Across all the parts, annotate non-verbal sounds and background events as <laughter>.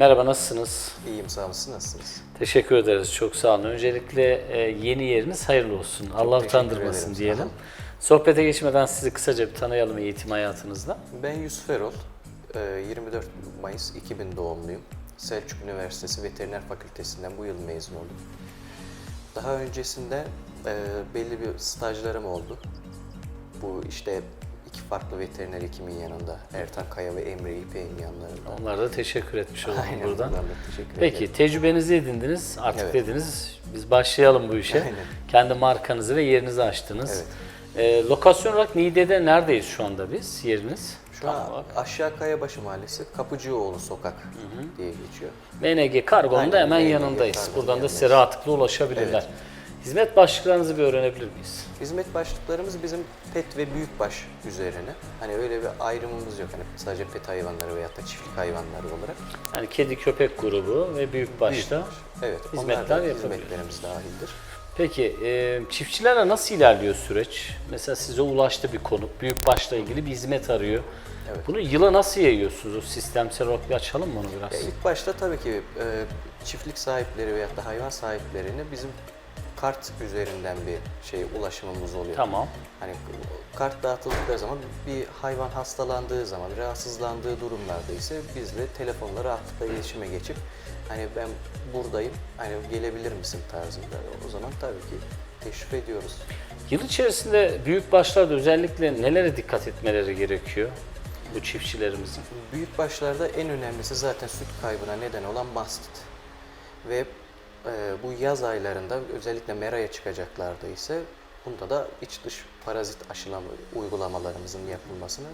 Merhaba, nasılsınız? İyiyim sağ olun. Siz nasılsınız? Teşekkür ederiz, çok sağ olun. Öncelikle e, yeni yeriniz hayırlı olsun. Allah teşekkür utandırmasın diyelim. Sohbete geçmeden sizi kısaca bir tanıyalım eğitim hayatınızda. Ben Yusuf Erol. Ee, 24 Mayıs 2000 doğumluyum. Selçuk Üniversitesi Veteriner Fakültesinden bu yıl mezun oldum. Daha öncesinde e, belli bir stajlarım oldu. Bu işte iki farklı veteriner hekimin yanında. Ertan Kaya ve Emre İpek'in yanlarında. Onlara da teşekkür etmiş olalım Aynen, buradan. da teşekkür Peki, ederim. tecrübenizi edindiniz, artık Evet. dediniz biz başlayalım bu işe. Aynen. Kendi markanızı ve yerinizi açtınız. Evet. E, lokasyon olarak Niğde'de neredeyiz şu anda biz, yeriniz? Şu Tam an olarak. Aşağı Kayabaşı Mahallesi Kapıcıoğlu Sokak diye geçiyor. MNG Kargo'nun da hemen MNG yanındayız. Kargo'nun Buradan da size rahatlıkla ulaşabilirler. Hizmet başlıklarınızı bir öğrenebilir miyiz? Hizmet başlıklarımız bizim pet ve büyükbaş üzerine. Hani öyle bir ayrımımız yok. Hani sadece pet hayvanları veya da çiftlik hayvanları olarak. Yani kedi köpek grubu ve büyük başta. Büyükbaş. Evet, hizmetler hizmetlerimiz dahildir. Peki e, çiftçilerle nasıl ilerliyor süreç? Mesela size ulaştı bir konuk, büyük başla ilgili bir hizmet arıyor. Evet. Bunu yıla nasıl yayıyorsunuz? O sistemsel olarak bir açalım mı onu biraz? Ya ilk başta tabii ki e, çiftlik sahipleri veya da hayvan sahiplerine bizim kart üzerinden bir şey ulaşımımız oluyor. Tamam. Hani kart dağıtıldıkları zaman bir hayvan hastalandığı zaman, rahatsızlandığı durumlarda ise bizle telefonla rahatlıkla iletişime geçip hani ben buradayım, hani gelebilir misin tarzında. O zaman tabii ki teşrif ediyoruz. Yıl içerisinde büyük başlarda özellikle nelere dikkat etmeleri gerekiyor bu çiftçilerimizin? Büyük başlarda en önemlisi zaten süt kaybına neden olan mastit. Ve e, bu yaz aylarında özellikle meraya çıkacaklarda ise bunda da iç dış parazit aşılama uygulamalarımızın yapılmasını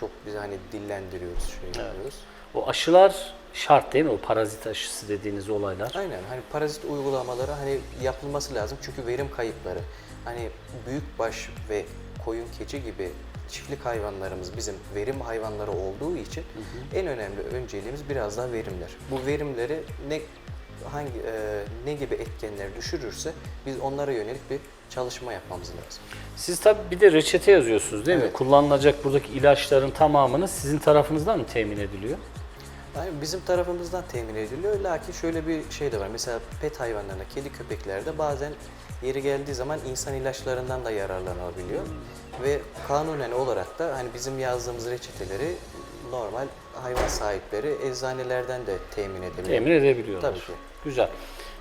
çok biz hani dillendiriyoruz, şey yapıyoruz. O aşılar şart değil mi? O parazit aşısı dediğiniz olaylar. Aynen hani parazit uygulamaları hani yapılması lazım çünkü verim kayıpları. Hani büyükbaş ve koyun keçi gibi çiftlik hayvanlarımız bizim verim hayvanları olduğu için en önemli önceliğimiz biraz daha verimler. Bu verimleri ne hangi e, ne gibi etkenler düşürürse biz onlara yönelik bir çalışma yapmamız lazım. Siz tabii bir de reçete yazıyorsunuz değil mi? Evet. Kullanılacak buradaki ilaçların tamamını sizin tarafınızdan mı temin ediliyor? Yani bizim tarafımızdan temin ediliyor. Lakin şöyle bir şey de var. Mesela pet hayvanlarında, kedi köpeklerde bazen yeri geldiği zaman insan ilaçlarından da yararlanabiliyor. Ve kanunen olarak da hani bizim yazdığımız reçeteleri normal hayvan sahipleri eczanelerden de temin edebiliyor. Temin edebiliyorlar. Tabii ki. Güzel.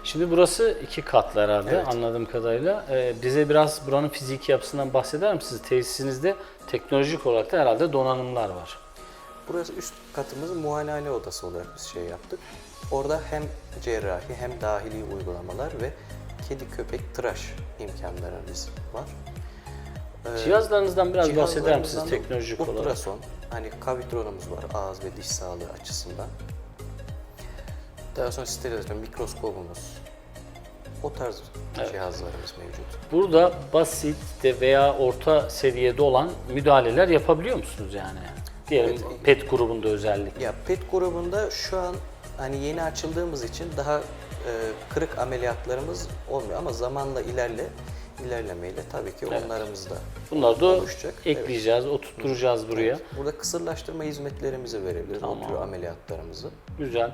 Şimdi burası iki katlı herhalde Evet. anladığım kadarıyla. Ee, bize biraz buranın fiziki yapısından bahseder misiniz? Tesisinizde teknolojik olarak da herhalde donanımlar var. Burası üst katımız muayenehane odası olarak biz şey yaptık. Orada hem cerrahi hem dahili uygulamalar ve kedi köpek tıraş imkanlarımız var. Ee, Cihazlarınızdan biraz bahseder misiniz teknolojik olarak? Ultrason, hani kavitronumuz var ağız ve diş sağlığı açısından. Daha sonra sterilizasyon, mikroskopumuz. O tarz cihazlarımız mevcut. Burada basit de veya orta seviyede olan müdahaleler yapabiliyor musunuz yani? Diyelim Evet. pet grubunda özellikle. Ya PET grubunda şu an hani yeni açıldığımız için daha e, kırık ameliyatlarımız olmuyor ama zamanla ilerle ilerlemeyle tabii ki onlarımız da Bunları da oluşacak. Evet. ekleyeceğiz, oturtturacağız buraya. Evet. Burada kısırlaştırma hizmetlerimizi verebiliriz. Tamam. O tür ameliyatlarımızı. Güzel.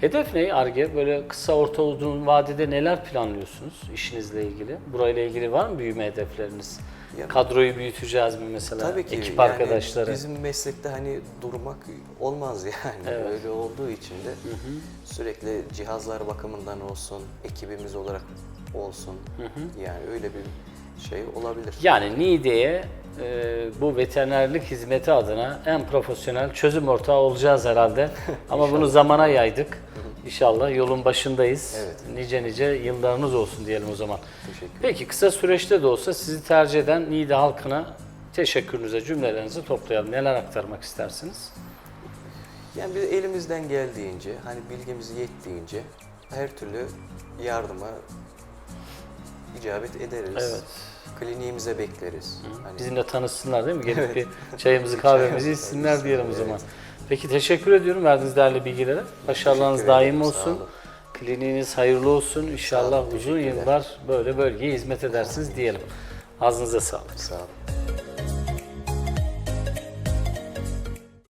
Hedef ne Arge? Böyle kısa, orta, uzun vadede neler planlıyorsunuz işinizle ilgili? Burayla ilgili var mı büyüme hedefleriniz? Ya- Kadroyu büyüteceğiz mi mesela? Tabii ki Ekip yani arkadaşları. bizim meslekte hani durmak olmaz <laughs> yani. Evet. Öyle olduğu için de sürekli cihazlar bakımından olsun, ekibimiz olarak olsun. Yani öyle bir şey olabilir. Yani Niğde'ye e, bu veterinerlik hizmeti adına en profesyonel çözüm ortağı olacağız herhalde. <laughs> Ama bunu zamana yaydık. İnşallah yolun başındayız. Evet. Nice nice yıllarınız olsun diyelim o zaman. Teşekkür Peki kısa süreçte de olsa sizi tercih eden Niğde halkına teşekkürünüze, cümlelerinizi toplayalım. Neler aktarmak istersiniz? Yani biz elimizden geldiğince, hani bilgimiz yettiğince her türlü yardıma icabet ederiz. Evet. Kliniğimize bekleriz. Hani Bizimle tanışsınlar değil mi? Gelip Evet. bir çayımızı, kahvemizi <laughs> içsinler diyelim o evet. Peki teşekkür ediyorum verdiğiniz değerli bilgilere. Başarılarınız daim olsun. Kliniğiniz hayırlı olsun. İnşallah olun, uzun yıllar böyle bölgeye hizmet edersiniz diyelim. Ağzınıza sağlık. sağ olun.